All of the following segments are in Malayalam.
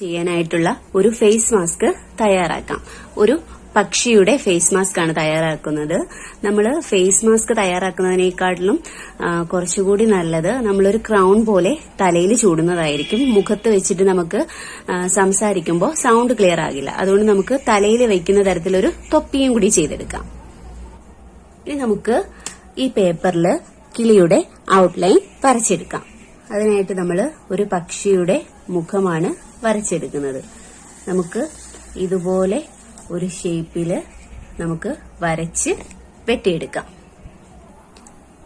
ചെയ്യാനായിട്ടുള്ള ഒരു ഫേസ് മാസ്ക് തയ്യാറാക്കാം. ഒരു പക്ഷിയുടെ ഫേസ് മാസ്ക് ആണ് തയ്യാറാക്കുന്നത്. നമ്മൾ ഫേസ് മാസ്ക് തയ്യാറാക്കുന്നതിനേക്കാട്ടിലും കുറച്ചുകൂടി നല്ലത് നമ്മളൊരു ക്രൗൺ പോലെ തലയിൽ ചൂടുന്നതായിരിക്കും. മുഖത്ത് വെച്ചിട്ട് നമുക്ക് സംസാരിക്കുമ്പോൾ സൗണ്ട് ക്ലിയർ ആകില്ല. അതുകൊണ്ട് നമുക്ക് തലയിൽ വെക്കുന്ന തരത്തിലൊരു തൊപ്പിയും കൂടി ചെയ്തെടുക്കാം. ഇനി നമുക്ക് ഈ പേപ്പറിൽ കിളിയുടെ ഔട്ട്ലൈൻ വരച്ചെടുക്കാം. അതിനായിട്ട് നമ്മൾ ഒരു പക്ഷിയുടെ മുഖമാണ് വരച്ചെടുക്കുന്നത്. നമുക്ക് ഇതുപോലെ ഒരു ഷേപ്പിൽ നമുക്ക് വരച്ച് വെട്ടിയെടുക്കാം.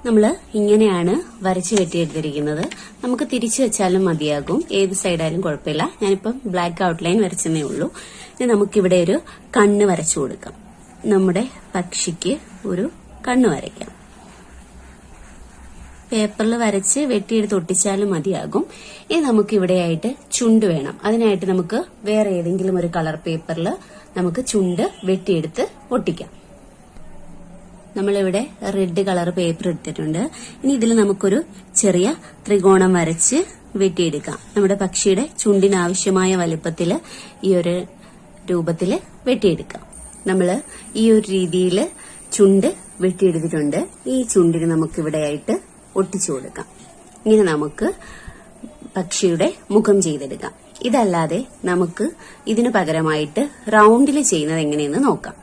നമ്മൾ ഇങ്ങനെയാണ് വരച്ച് വെട്ടിയെടുത്തിരിക്കുന്നത്. നമുക്ക് തിരിച്ചു വെച്ചാലും മതിയാകും. ഏത് സൈഡായാലും കുഴപ്പമില്ല. ഞാനിപ്പം ബ്ലാക്ക് ഔട്ട്ലൈൻ വരച്ചെന്നേ ഉള്ളൂ. ഇനി നമുക്കിവിടെ ഒരു കണ്ണ് വരച്ചു കൊടുക്കാം. നമ്മുടെ പക്ഷിക്ക് ഒരു കണ്ണ് വരയ്ക്കാം. പേപ്പറിൽ വരച്ച് വെട്ടിയെടുത്ത് ഒട്ടിച്ചാലും മതിയാകും. ഇനി നമുക്ക് ഇവിടെയായിട്ട് ചുണ്ട് വേണം. അതിനായിട്ട് നമുക്ക് വേറെ ഏതെങ്കിലും ഒരു കളർ പേപ്പറിൽ നമുക്ക് ചുണ്ട് വെട്ടിയെടുത്ത് ഒട്ടിക്കാം. നമ്മളിവിടെ റെഡ് കളർ പേപ്പർ എടുത്തിട്ടുണ്ട്. ഇനി ഇതിൽ നമുക്കൊരു ചെറിയ ത്രികോണം വരച്ച് വെട്ടിയെടുക്കാം. നമ്മുടെ പക്ഷിയുടെ ചുണ്ടിന് ആവശ്യമായ വലുപ്പത്തിൽ ഈ ഒരു രൂപത്തിൽ വെട്ടിയെടുക്കാം. നമ്മൾ ഈ ഒരു രീതിയിൽ ചുണ്ട് വെട്ടിയെടുത്തിട്ടുണ്ട്. ഈ ചുണ്ടിന് നമുക്ക് ഇവിടെയായിട്ട് ഒട്ടിച്ചു കൊടുക്കാം. ഇങ്ങനെ നമുക്ക് പക്ഷിയുടെ മുഖം ചെയ്തെടുക്കാം. ഇതല്ലാതെ നമുക്ക് ഇതിനു പകരമായിട്ട് റൗണ്ടിൽ ചെയ്യുന്നത് എങ്ങനെയെന്ന് നോക്കാം.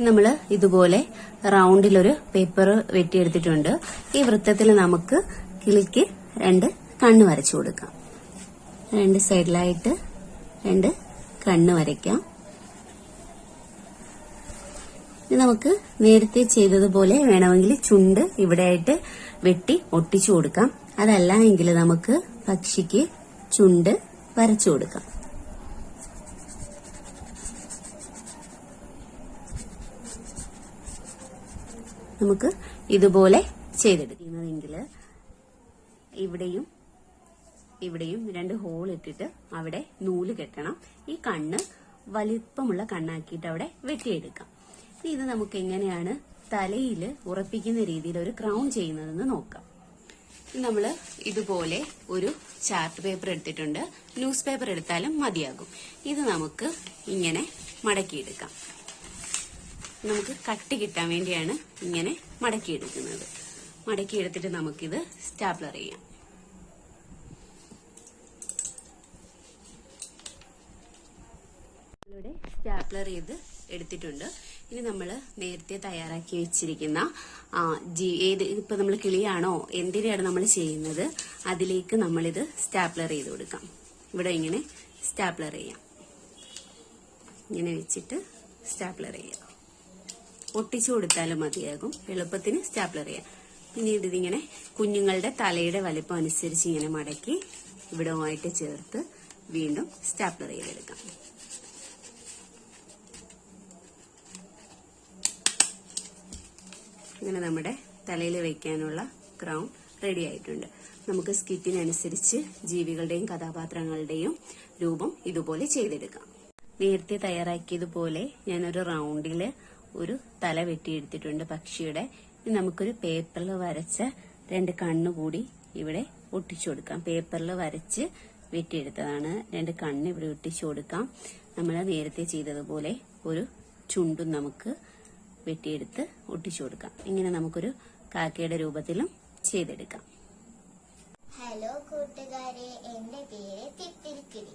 നമ്മൾ ഇതുപോലെ റൗണ്ടിലൊരു പേപ്പർ വെട്ടിയെടുത്തിട്ടുണ്ട്. ഈ വൃത്തത്തിൽ നമുക്ക് കിളിക്ക് രണ്ട് കണ്ണ് വരച്ചു കൊടുക്കാം. രണ്ട് സൈഡിലായിട്ട് രണ്ട് കണ്ണ് വരയ്ക്കാം. ഇനി നമുക്ക് നേരത്തെ ചെയ്തതുപോലെ വേണമെങ്കിൽ ചുണ്ട് ഇവിടെയായിട്ട് വെട്ടി ഒട്ടിച്ചു കൊടുക്കാം. അതല്ല എങ്കിൽ നമുക്ക് പക്ഷിക്ക് ചുണ്ട് വരച്ചു കൊടുക്കാം. നമുക്ക് ഇതുപോലെ ചെയ്തെടുക്കുന്നതെങ്കിൽ ഇവിടെയും ഇവിടെയും രണ്ട് ഹോൾ ഇട്ടിട്ട് അവിടെ നൂൽ കെട്ടണം. ഈ കണ്ണ് വലിപ്പമുള്ള കണ്ണാക്കിയിട്ട് അവിടെ വെട്ടിയെടുക്കാം. ഇത് നമുക്ക് എങ്ങനെയാണ് തലയിൽ ഉറപ്പിക്കുന്ന രീതിയിൽ ഒരു ക്രൗൺ ചെയ്യുന്നതെന്ന് നോക്കാം. നമ്മൾ ഇതുപോലെ ഒരു ചാർട്ട് പേപ്പർ എടുത്തിട്ടുണ്ട്. ന്യൂസ് പേപ്പർ എടുത്താലും മതിയാകും. ഇത് നമുക്ക് ഇങ്ങനെ മടക്കിയെടുക്കാം. നമുക്ക് കട്ടി കിട്ടാൻ വേണ്ടിയാണ് ഇങ്ങനെ മടക്കിയെടുക്കുന്നത്. മടക്കിയെടുത്തിട്ട് നമുക്കിത് സ്റ്റാപ്ലർ ചെയ്യാം. സ്റ്റാപ്ലർ ചെയ്ത് എടുത്തിട്ടുണ്ട്. ഇനി നമ്മൾ നേരത്തെ തയ്യാറാക്കി വെച്ചിരിക്കുന്ന ജി- ഏത് ഇപ്പൊ നമ്മൾ കിളിയാണോ എന്തിനാണ് നമ്മൾ ചെയ്യുന്നത് അതിലേക്ക് നമ്മളിത് സ്റ്റാപ്ലർ ചെയ്ത് കൊടുക്കാം. ഇവിടെ ഇങ്ങനെ സ്റ്റാപ്ലർ ചെയ്യാം. ഇങ്ങനെ വെച്ചിട്ട് സ്റ്റാപ്ലർ ചെയ്യാം. ഒട്ടിച്ചു കൊടുത്താലും മതിയാകും. എളുപ്പത്തിന് സ്റ്റാപ്ലർ ചെയ്യാം. പിന്നീട് ഇതിങ്ങനെ കുഞ്ഞുങ്ങളുടെ തലയുടെ വലിപ്പം അനുസരിച്ച് ഇങ്ങനെ മടക്കി ഇവിടവുമായിട്ട് ചേർത്ത് വീണ്ടും സ്റ്റാപ്ലർ ചെയ്തെടുക്കാം. ഇങ്ങനെ നമ്മുടെ തലയിൽ വയ്ക്കാനുള്ള ക്രൗൺ റെഡി ആയിട്ടുണ്ട്. നമുക്ക് സ്കിറ്റിനനുസരിച്ച് ജീവികളുടെയും കഥാപാത്രങ്ങളുടെയും രൂപം ഇതുപോലെ ചെയ്തെടുക്കാം. നേരത്തെ തയ്യാറാക്കിയതുപോലെ ഞാനൊരു റൗണ്ടിൽ ഒരു തല വെട്ടിയെടുത്തിട്ടുണ്ട് പക്ഷിയുടെ. നമുക്കൊരു പേപ്പറിൽ വരച്ച രണ്ട് കണ്ണുകൂടി ഇവിടെ ഒട്ടിച്ചു കൊടുക്കാം. പേപ്പറിൽ വരച്ച് വെട്ടിയെടുത്തതാണ്. രണ്ട് കണ്ണ് ഇവിടെ ഒട്ടിച്ചു കൊടുക്കാം. നമ്മൾ നേരത്തെ ചെയ്തതുപോലെ ഒരു ചുണ്ടും നമുക്ക് വെട്ടിയെടുത്ത് ഒട്ടിച്ചു കൊടുക്കാം. ഇങ്ങനെ നമുക്കൊരു കാക്കയുടെ രൂപത്തിലും ചെയ്തെടുക്കാം. ഹലോ കൂട്ടുകാരെ. എന്റെ പേര് തിത്തിരിക്കിടി